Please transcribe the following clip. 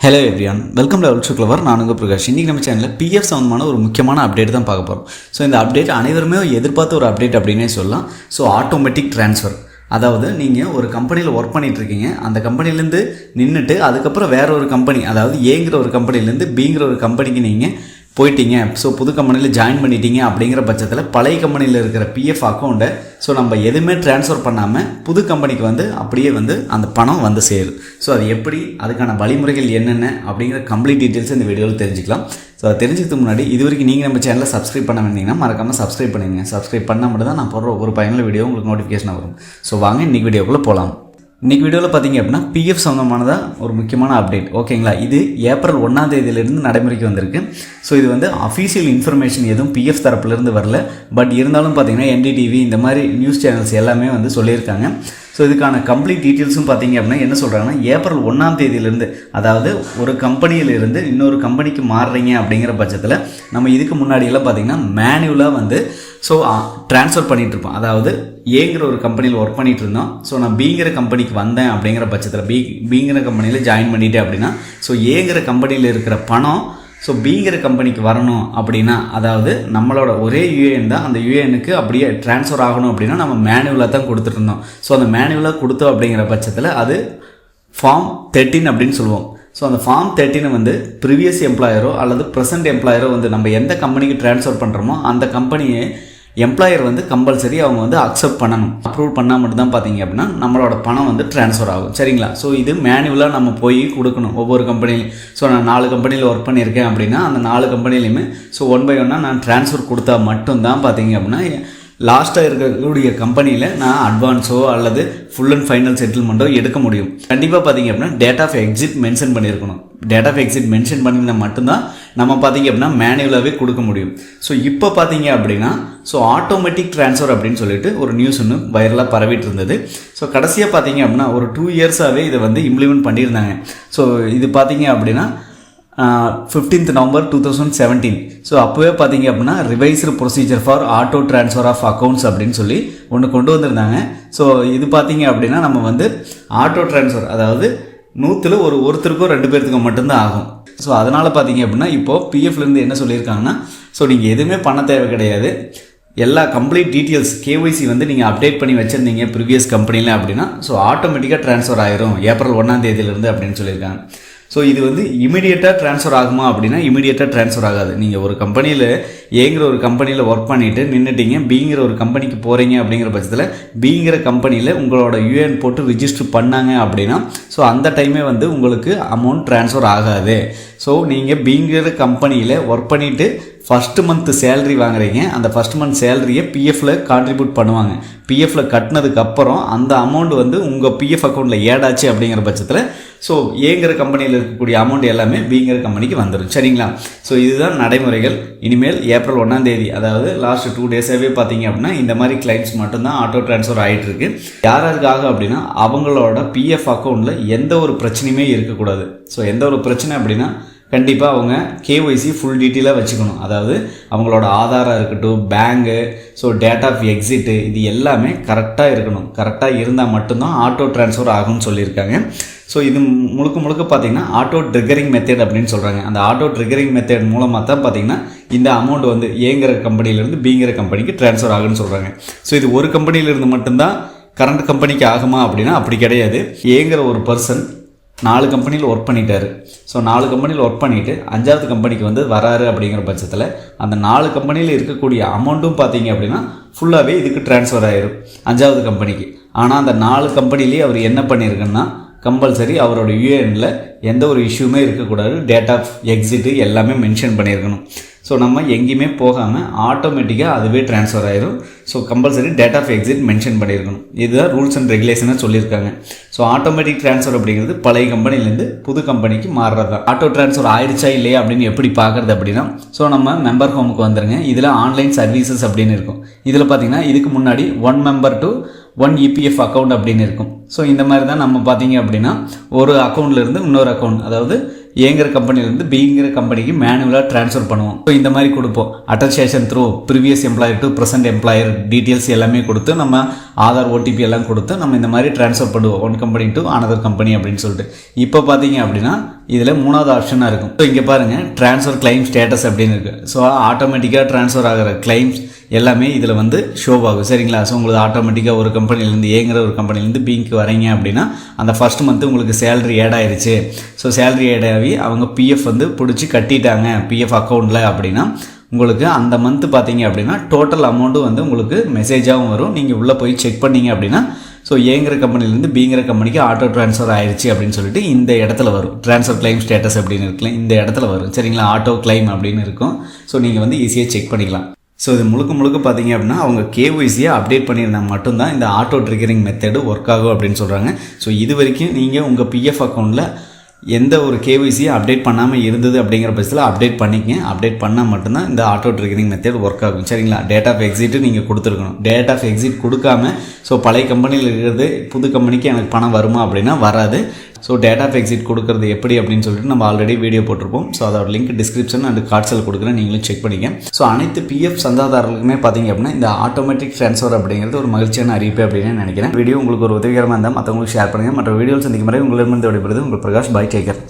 Hello everyone welcome to ultra clever நான் உங்கள் பிரகாஷ். இன்றைக்கி நம்ம சேனலில் பிஎஃப் சம்மந்தமான ஒரு முக்கியமான அப்டேட் தான் பார்க்க போகிறோம் ஸோ இந்த அப்டேட் அனைவருமே எதிர்பார்த்த ஒரு அப்டேட் அப்படின்னே சொல்லலாம். ஸோ ஆட்டோமேட்டிக் ட்ரான்ஸ்ஃபர் அதாவது நீங்கள் ஒரு கம்பெனியில் ஒர்க் பண்ணிகிட்ருக்கீங்க இருக்கீங்க அந்த கம்பெனிலேருந்து நின்றுட்டு அதுக்கப்புறம் வேற ஒரு கம்பெனி அதாவது ஏங்கிற ஒரு கம்பெனிலேருந்து பிங்கிற ஒரு கம்பெனிக்கு நீங்கள் போயிட்டீங்க. ஸோ புது கம்பெனியில் ஜாயின் பண்ணிட்டீங்க அப்படிங்கிற பட்சத்தில் பழைய கம்பெனியில் இருக்கிற பிஎஃப் அக்கௌண்ட்டை ஸோ நம்ம எதுவுமே ட்ரான்ஸ்ஃபர் பண்ணாமல் புது கம்பெனிக்கு வந்து அப்படியே வந்து அந்த பணம் வந்து சேரும் ஸோ அது எப்படி அதுக்கான வழிமுறைகள் என்னென்ன அப்படிங்கிற கம்ப்ளீட் டீட்டெயில்ஸ் இந்த வீடியோவில் தெரிஞ்சுக்கலாம். ஸோ அதை தெரிஞ்சுக்கிறதுக்கு முன்னாடி இது வரைக்கும் நீங்கள் நம்ம சேனலை சப்ஸ்கிரைப் பண்ண வேண்டிங்கன்னா மறக்காமல் சப்ஸ்கிரைப் பண்ணுங்க சப்ஸ்கிரைப் பண்ணால் மட்டும் தான் நான் போடுற ஒரு பயனுள்ள வீடியோ உங்களுக்கு நோட்டிஃபிகேஷன் வரும். ஸோ வாங்க இன்றைக்கி வீடியோக்குள்ளே போகலாம் இன்றைக்கி வீடியோவில் பார்த்தீங்க அப்படின்னா பிஎஃப் சம்மந்தமானதாக ஒரு முக்கியமான அப்டேட் ஓகேங்களா இது ஏப்ரல் ஒன்றாம் தேதியிலேருந்து நடைமுறைக்கு வந்திருக்கு. ஸோ இது வந்து அஃபீஷியல் இன்ஃபர்மேஷன் எதுவும் பிஎஃப் தரப்புலேருந்து வரல. பட் இருந்தாலும் பார்த்தீங்கன்னா என்டிடிவி இந்த மாதிரி நியூஸ் சேனல்ஸ் எல்லாமே வந்து சொல்லியிருக்காங்க. ஸோ இதுக்கான கம்ப்ளீட் டீட்டெயில்ஸும் பார்த்தீங்க அப்படின்னா என்ன சொல்கிறாங்கன்னா ஏப்ரல் ஒன்றாம் தேதியிலேருந்து அதாவது ஒரு கம்பெனியிலிருந்து இன்னொரு கம்பெனிக்கு மாறுறீங்க அப்படிங்கிற பட்சத்தில் நம்ம இதுக்கு முன்னாடியெல்லாம் பார்த்தீங்கன்னா மேனுவலாக வந்து ஸோ ட்ரான்ஸ்ஃபர் பண்ணிட்டு இருப்போம் அதாவது ஏங்கிற ஒரு கம்பெனியில் ஒர்க் பண்ணிகிட்டு இருந்தோம் ஸோ நான் பிங்கிற கம்பெனிக்கு வந்தேன் அப்படிங்கிற பட்சத்தில் பி பிங்கிற கம்பெனியில் ஜாயின் பண்ணிட்டேன் அப்படின்னா ஸோ ஏங்கிற கம்பெனியில் இருக்கிற பணம் ஸோ பிங்கிற கம்பெனிக்கு வரணும் அப்படின்னா அதாவது நம்மளோட ஒரே யூஏஎன் தான். அந்த யூஏஎனுக்கு அப்படியே ட்ரான்ஸ்ஃபர் ஆகணும் அப்படின்னா நம்ம மேனுவலாக தான் கொடுத்துட்டு இருந்தோம் ஸோ அந்த மேனுவலாக கொடுத்தோம் அப்படிங்கிற பட்சத்தில் அது ஃபார்ம் தேர்ட்டின் அப்படின்னு சொல்லுவோம். ஸோ அந்த ஃபார்ம் தேர்ட்டினை வந்து ப்ரீவியஸ் எம்ப்ளாயரோ அல்லது ப்ரெசன்ட் எம்ப்ளாயரோ வந்து நம்ம எந்த கம்பெனிக்கு ட்ரான்ஸ்ஃபர் பண்ணுறோமோ அந்த கம்பெனியை எம்ப்ளாயர் வந்து கம்பல்சரி அவங்க வந்து அக்செப்ட் பண்ணணும். அப்ரூவ் பண்ணால் மட்டும்தான் பார்த்தீங்க அப்படின்னா நம்மளோட பணம் வந்து ட்ரான்ஸ்ஃபர் ஆகும். சரிங்களா? ஸோ இது மேனுவலாக நம்ம போய் கொடுக்கணும். ஒவ்வொரு கம்பெனிலையும் ஸோ நான் நாலு கம்பெனியில் ஒர்க் பண்ணியிருக்கேன் அப்படின்னா அந்த நாலு கம்பெனிலையுமே ஸோ ஒன் பை ஒன்னாக நான் ட்ரான்ஸ்ஃபர் கொடுத்தா மட்டும்தான் பார்த்தீங்க அப்படின்னா லாஸ்ட்டாக இருக்கக்கூடிய கம்பெனியில் நான் அட்வான்ஸோ அல்லது ஃபுல் அண்ட் ஃபைனல் செட்டில்மெண்ட்டோ எடுக்க முடியும். கண்டிப்பாக பார்த்தீங்க அப்படின்னா டேட் ஆஃப் எக்ஸிட் மென்ஷன் பண்ணியிருக்கணும். டேட் ஆஃப் எக்ஸிட் மென்ஷன் பண்ணியிருந்தா மட்டும்தான் நம்ம பார்த்தீங்க அப்படின்னா மேனுவலாகவே கொடுக்க முடியும். ஸோ இப்போ பார்த்தீங்க அப்படின்னா ஸோ ஆட்டோமேட்டிக் ட்ரான்ஸ்ஃபர் அப்படின்னு சொல்லிட்டு ஒரு நியூஸ் ஒன்று வைரலாக பரவிட்டு இருந்தது. ஸோ கடைசியாக பார்த்தீங்க அப்படின்னா ஒரு டூ இயர்ஸாகவே இதை வந்து இம்ப்ளிமெண்ட் பண்ணியிருந்தாங்க. ஸோ இது பார்த்தீங்க அப்படின்னா fifteenth November two thousand seventeen so அப்போவே பார்த்தீங்க அப்படின்னா revised procedure for auto transfer of accounts அப்படின்னு சொல்லி ஒன்று கொண்டு வந்திருந்தாங்க. ஸோ இது பார்த்தீங்க அப்படின்னா நம்ம வந்து ஆட்டோ ட்ரான்ஸ்ஃபர் அதாவது நூற்றில் ஒரு ஒருத்தருக்கும் ரெண்டு பேர்த்துக்கும் மட்டும்தான் ஆகும். ஸோ அதனால் பார்த்தீங்க அப்படின்னா இப்போது பிஎஃப்லேருந்து என்ன சொல்லியிருக்காங்கன்னா ஸோ நீங்கள் எதுவுமே பண்ண தேவை கிடையாது. எல்லா கம்ப்ளீட் டீட்டெயில்ஸ் கேஒய்சி வந்து நீங்கள் அப்டேட் பண்ணி வச்சுருந்தீங்க ப்ரீவியஸ் கம்பெனியில் அப்படின்னா ஸோ ஆட்டோமேட்டிக்காக ட்ரான்ஸ்ஃபர் ஆயிரும் ஏப்ரல் ஒன்றாம் தேதியிலேருந்து அப்படின்னு சொல்லியிருக்காங்க. ஸோ இது வந்து இமீடியட்டாக ட்ரான்ஸ்ஃபர் ஆகுமா அப்படின்னா இமீடியட்டாக ட்ரான்ஸ்ஃபர் ஆகாது. நீங்கள் ஒரு கம்பெனியில் ஏங்கிற ஒரு கம்பெனியில் ஒர்க் பண்ணிவிட்டு நின்றுட்டீங்க பிங்கிற ஒரு கம்பெனிக்கு போகிறீங்க அப்படிங்கிற பட்சத்தில் பிங்கிற கம்பெனியில் உங்களோட யூஏஎன் போட்டு ரிஜிஸ்டர் பண்ணாங்க அப்படின்னா ஸோ அந்த டைமே வந்து உங்களுக்கு அமௌண்ட் ட்ரான்ஸ்ஃபர் ஆகாது. ஸோ நீங்கள் பிங்கிற கம்பெனியில் ஒர்க் பண்ணிவிட்டு ஃபஸ்ட்டு மந்த்து சேலரி வாங்குறீங்க அந்த ஃபஸ்ட் மந்த் சேலரியை பிஎஃப்ல கான்ட்ரிபியூட் பண்ணுவாங்க. பிஎஃப்ல கட்டினதுக்கு அப்புறம் அந்த அமௌண்ட் வந்து உங்கள் பிஎஃப் அக்கௌண்ட்டில் ஏடாச்சு அப்படிங்கிற பட்சத்தில் ஸோ ஏங்கிற கம்பெனியில் இருக்கக்கூடிய அமௌண்ட் எல்லாமே பிங்கிற கம்பெனிக்கு வந்துடும் சரிங்களா? ஸோ இதுதான் நடைமுறைகள். இனிமேல் ஏப்ரல் ஒன்றாம் தேதி அதாவது லாஸ்ட் டூ டேஸாகவே பார்த்தீங்க அப்படின்னா இந்த மாதிரி கிளைண்ட்ஸ் மட்டும்தான் ஆட்டோ ட்ரான்ஸ்ஃபர் ஆகிட்டு இருக்கு யார் யாருக்காக அப்படின்னா அவங்களோட பிஎஃப் அக்கௌண்ட்டில் எந்த ஒரு பிரச்சனையுமே இருக்கக்கூடாது. ஸோ எந்த ஒரு பிரச்சனை அப்படின்னா கண்டிப்பாக அவங்க கேஒய்சி ஃபுல் டீட்டெயிலாக வச்சுக்கணும். அதாவது அவங்களோட ஆதாராக இருக்கட்டும் bank so date of exit இது எல்லாமே கரெக்டாக இருக்கணும். கரெக்டாக இருந்தால் மட்டும்தான் ஆட்டோ ட்ரான்ஸ்ஃபர் ஆகும்னு சொல்லியிருக்காங்க. ஸோ இது முழுக்க முழுக்க பார்த்தீங்கன்னா ஆட்டோ ட்ரிகரிங் மெத்தட் அப்படின்னு சொல்கிறாங்க அந்த ஆட்டோ ட்ரிகரிங் மெத்தட் மூலமாக தான் பார்த்தீங்கன்னா இந்த அமௌண்ட் வந்து ஏங்கிற கம்பெனிலேருந்து பிங்கிற கம்பெனிக்கு ட்ரான்ஸ்ஃபர் ஆகுன்னு சொல்கிறாங்க ஸோ இது ஒரு கம்பெனியிலேருந்து மட்டும்தான் கரண்ட் கம்பெனிக்கு ஆகுமா அப்படின்னா அப்படி கிடையாது. ஏங்கிற ஒரு பர்சன் நாலு கம்பெனியில் ஒர்க் பண்ணிட்டார். ஸோ நாலு கம்பெனியில் ஒர்க் பண்ணிவிட்டு அஞ்சாவது கம்பெனிக்கு வந்து வராரு அப்படிங்கிற பட்சத்தில் அந்த நாலு கம்பெனியில் இருக்கக்கூடிய அமௌண்ட்டும் பார்த்தீங்க அப்படின்னா ஃபுல்லாகவே இதுக்கு ட்ரான்ஸ்ஃபர் ஆயிரும் அஞ்சாவது கம்பெனிக்கு ஆனால் அந்த நாலு கம்பெனிலேயே அவர் என்ன பண்ணியிருக்குன்னா கம்பல்சரி அவரோட யூஏஎனில் எந்த ஒரு இஷ்யூமே இருக்கக்கூடாது. டேட் ஆஃப் எக்ஸிட்டு எல்லாமே மென்ஷன் பண்ணியிருக்கணும் ஸோ நம்ம எங்கேயுமே போகாமல் ஆட்டோமேட்டிக்காக அதுவே ட்ரான்ஸ்ஃபர் ஆயிரும். So compulsory date of exit mention பண்ணியிருக்கணும். இதுதான் ரூல்ஸ் அண்ட் ரெகுலேஷனாக சொல்லியிருக்காங்க. ஸோ ஆட்டோமேட்டிக் ட்ரான்ஸ்ஃபர் அப்படிங்கிறது பழைய கம்பெனிலேருந்து புது கம்பெனிக்கு மாறுறது தான். ஆட்டோ ட்ரான்ஸ்ஃபர் ஆயிடுச்சா இல்லையா அப்படின்னு எப்படி பார்க்குறது அப்படின்னா ஸோ நம்ம மெம்பர் ஹோமுக்கு வந்துருங்க. இதில் ஆன்லைன் சர்வீசஸ் அப்படின்னு இருக்கும். இதில் பார்த்தீங்கன்னா இதுக்கு முன்னாடி one member to one EPF account அப்படின்னு இருக்கும். ஸோ இந்த மாதிரி தான் நம்ம பார்த்தீங்க அப்படின்னா ஒரு அக்கௌண்ட்லேருந்து இன்னொரு அக்கௌண்ட் அதாவது ஏங்கிற கம்பெனிலேருந்து பிங்கிற கம்பெனிக்கு மேனுவலாக ட்ரான்ஸ்ஃபர் பண்ணுவோம். ஸோ இந்த மாதிரி கொடுப்போம். Attestation through previous employer to present employer details எல்லாமே கொடுத்து நம்ம ஆதார் ஓடிபி எல்லாம் கொடுத்து நம்ம இந்த மாதிரி ட்ரான்ஸ்ஃபர் பண்ணுவோம். One company to another company அப்படின்னு சொல்லிட்டு. இப்போ பார்த்தீங்க அப்படின்னா இதில் மூணாவது ஆப்ஷனாக இருக்கும். ஸோ இங்கே பாருங்கள் ட்ரான்ஸ்ஃபர் கிளைம் ஸ்டேட்டஸ் அப்படின்னு இருக்குது ஸோ ஆட்டோமேட்டிக்காக ட்ரான்ஸ்ஃபர் ஆகிற கிளைம்ஸ் எல்லாமே இதில் வந்து ஷோ ஆகும். சரிங்களா? ஸோ உங்களுக்கு ஆட்டோமேட்டிக்காக ஒரு கம்பெனிலேருந்து ஏங்கிற ஒரு கம்பெனிலேருந்து பிங்க்கு வரீங்க அப்படின்னா அந்த ஃபர்ஸ்ட் மந்த்து உங்களுக்கு சேலரி ஆட் ஆயிடுச்சு ஸோ சேலரி ஆட் ஆகி அவங்க பிஎஃப் வந்து பிடிச்சி கட்டிட்டாங்க. பிஎஃப் அக்கௌண்ட்டில் அப்படின்னா உங்களுக்கு அந்த மந்த்து பார்த்தீங்க அப்படின்னா டோட்டல் அமௌண்ட்டும் வந்து உங்களுக்கு மெசேஜாகவும் வரும். நீங்கள் உள்ளே போய் செக் பண்ணீங்க அப்படின்னா ஸோ ஏங்கிற கம்பெனிலேருந்து பிங்கிற கம்பெனிக்கு ஆட்டோ ட்ரான்ஸ்ஃபர் ஆயிடுச்சு அப்படின்னு சொல்லிட்டு இந்த இடத்துல வரும். ட்ரான்ஸ்ஃபர் கிளைம் ஸ்டேட்டஸ் அப்படின்னு இருக்குல்ல இந்த இடத்துல வரும். சரிங்களா? ஆட்டோ கிளைம் அப்படின்னு இருக்கும். ஸோ நீங்கள் வந்து ஈஸியாக செக் பண்ணிக்கலாம். ஸோ இது முழுக்க முழுக்க பார்த்தீங்க அப்படின்னா அவங்க கேஒய்சியை அப்டேட் பண்ணியிருந்தா மட்டும்தான் இந்த ஆட்டோ ட்ரிகரிங் மெத்தடு ஒர்க் ஆகும் அப்படின்னு சொல்கிறாங்க ஸோ இது வரைக்கும் நீங்கள் உங்கள் பிஎஃப் அக்கௌண்ட்டில் எந்த ஒரு கேவிசியும் அப்டேட் பண்ணாமல் இருந்தது அப்படிங்கிற பட்சத்தில் அப்டேட் பண்ணிக்கங்க. அப்டேட் பண்ணால் மட்டும்தான் இந்த ஆட்டோ ட்ரிகரிங் மெத்தட் ஒர்க் ஆகும். சரிங்களா? டேட் ஆஃப் எக்ஸிட்டு நீங்கள் கொடுத்துருக்கணும். டேட் ஆஃப் எக்ஸிட் கொடுக்காம ஸோ பழைய கம்பெனியில் இருக்கிறது புது கம்பெனிக்கு எனக்கு பணம் வருமா அப்படின்னா வராது. ஸோ டேட் ஆஃப் எக்ஸிட் கொடுக்குறது எப்படி அப்படின்னு சொல்லிட்டு நம்ம ஆல்ரெடி வீடியோ போட்டிருப்போம். ஸோ அதோட லிங்க் டிஸ்கிரிப்ஷன் அண்ட் கார்ட்ஸில் கொடுக்குறேன். நீங்களும் செக் பண்ணிங்க ஸோ அனைத்து பிஎஃப் சந்தாதாரர்களுக்குமே பார்த்தீங்க அப்படின்னா இந்த ஆட்டோமேட்டிக் ட்ரான்ஸ்ஃபர் அப்படிங்கிறது ஒரு மகிழ்ச்சியான அறிவிப்பு அப்படின்னு நினைக்கிறேன். வீடியோ உங்களுக்கு ஒரு உதவிகரமாக இருந்தால் மற்றவங்களுக்கு ஷேர் பண்ணுங்கள் மற்ற வீடியோ சந்திக்கும் வரை உங்களிடமிருந்து விடைபெறுது உங்கள் பிரகாஷ். By taker